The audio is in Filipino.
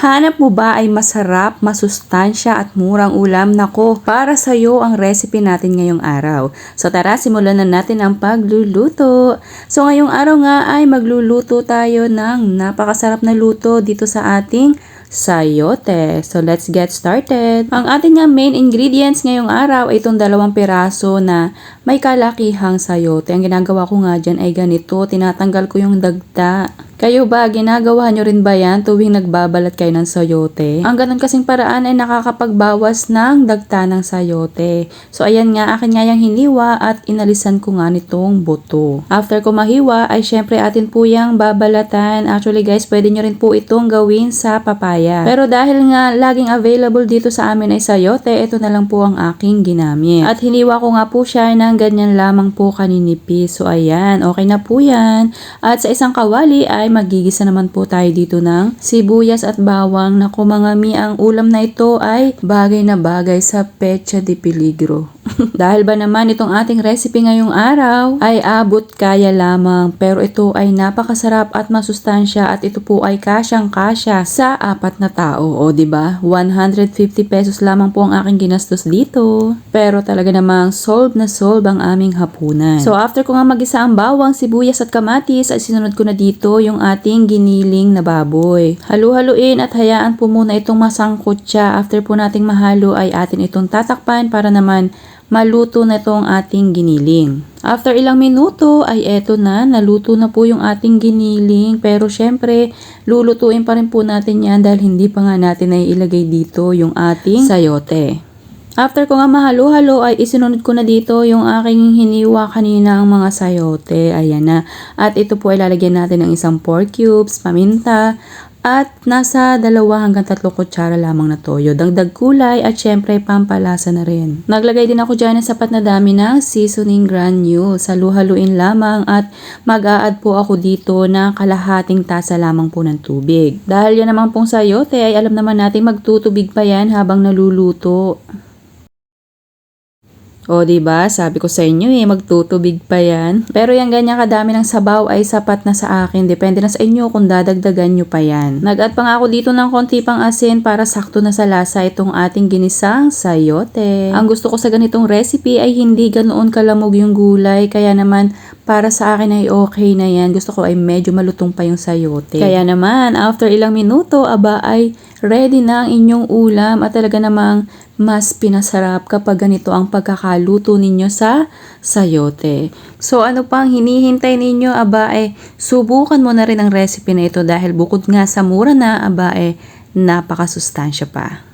Hanap mo ba ay masarap, masustansya at murang ulam? Nako, para sa iyo ang recipe natin ngayong araw. So tara, simulan na natin ang pagluluto. So ngayong araw nga ay magluluto tayo ng napakasarap na luto dito sa ating sayote. So let's get started. Ang ating nga main ingredients ngayong araw ay itong dalawang piraso na may kalakihang sayote. Ang ginagawa ko nga dyan ay ganito, tinatanggal ko yung dagta. Kayo ba, ginagawa nyo rin ba yan tuwing nagbabalat kayo ng sayote? Ang ganun kasing paraan ay nakakapagbawas ng dagta ng sayote. So ayan nga, akin nga yung hiniwa at inalisan ko nga nitong buto. After ko mahiwa, ay syempre atin po yung babalatan. Actually guys, pwede nyo rin po itong gawin sa papaya. Pero dahil nga laging available dito sa amin ay sayote, ito na lang po ang aking ginamit. At hiniwa ko nga po siya ng ganyan lamang po kaninipis. So ayan, okay na po yan. At sa isang kawali ay magigisa naman po tayo dito ng sibuyas at bawang. Naku mga mi, ang ulam na ito ay bagay na bagay sa pecha de peligro. Dahil ba naman itong ating recipe ngayong araw ay abot kaya lamang pero ito ay napakasarap at masustansya at ito po ay kasyang kasya sa apat na tao. O ba? 150 pesos lamang po ang aking ginastos dito. Pero talaga namang solve na solve ang aming hapunan. So after ko nga magisa ang bawang, sibuyas at kamatis ay sinunod ko na dito yung ating giniling na baboy. Halu-haluin at hayaan po muna itong masangkot siya. After po nating mahalo ay atin itong tatakpan para naman maluto na itong ating giniling. After ilang minuto ay eto na, naluto na po yung ating giniling. Pero syempre, lulutuin pa rin po natin yan dahil hindi pa nga natin ay ilagay dito yung ating sayote. After ko nga mahalo-halo ay isinunod ko na dito yung aking hiniwa kanina ang mga sayote. Ayan na. At ito po ay lalagyan natin ng isang pork cubes, paminta, at nasa dalawa hanggang tatlo kutsara lamang na toyo. Dagdag kulay at syempre pampalasa na rin. Naglagay din ako dyan ng sapat na dami ng seasoning granules. Halu-haluin lamang at mag-a-add po ako dito ng kalahating tasa lamang po ng tubig. Dahil yan naman pong sayote ay alam naman natin magtutubig pa yan habang naluluto. O, ba? Sabi ko sa inyo eh, magtutubig pa yan. Pero yung ganyan kadami ng sabaw ay sapat na sa akin. Depende na sa inyo kung dadagdagan nyo pa yan. Nag-add pa nga ako dito ng konti pang asin para sakto na sa lasa itong ating ginisang sayote. Ang gusto ko sa ganitong recipe ay hindi ganoon kalamog yung gulay. Kaya naman para sa akin ay okay na yan. Gusto ko ay medyo malutong pa yung sayote. Kaya naman, after ilang minuto, aba ay ready na ang inyong ulam at talaga namang mas pinasarap kapag ganito ang pagkakaluto ninyo sa sayote. So ano pang hinihintay ninyo? Aba eh, subukan mo na rin ang recipe na ito dahil bukod nga sa mura na, aba eh, napakasustansya pa.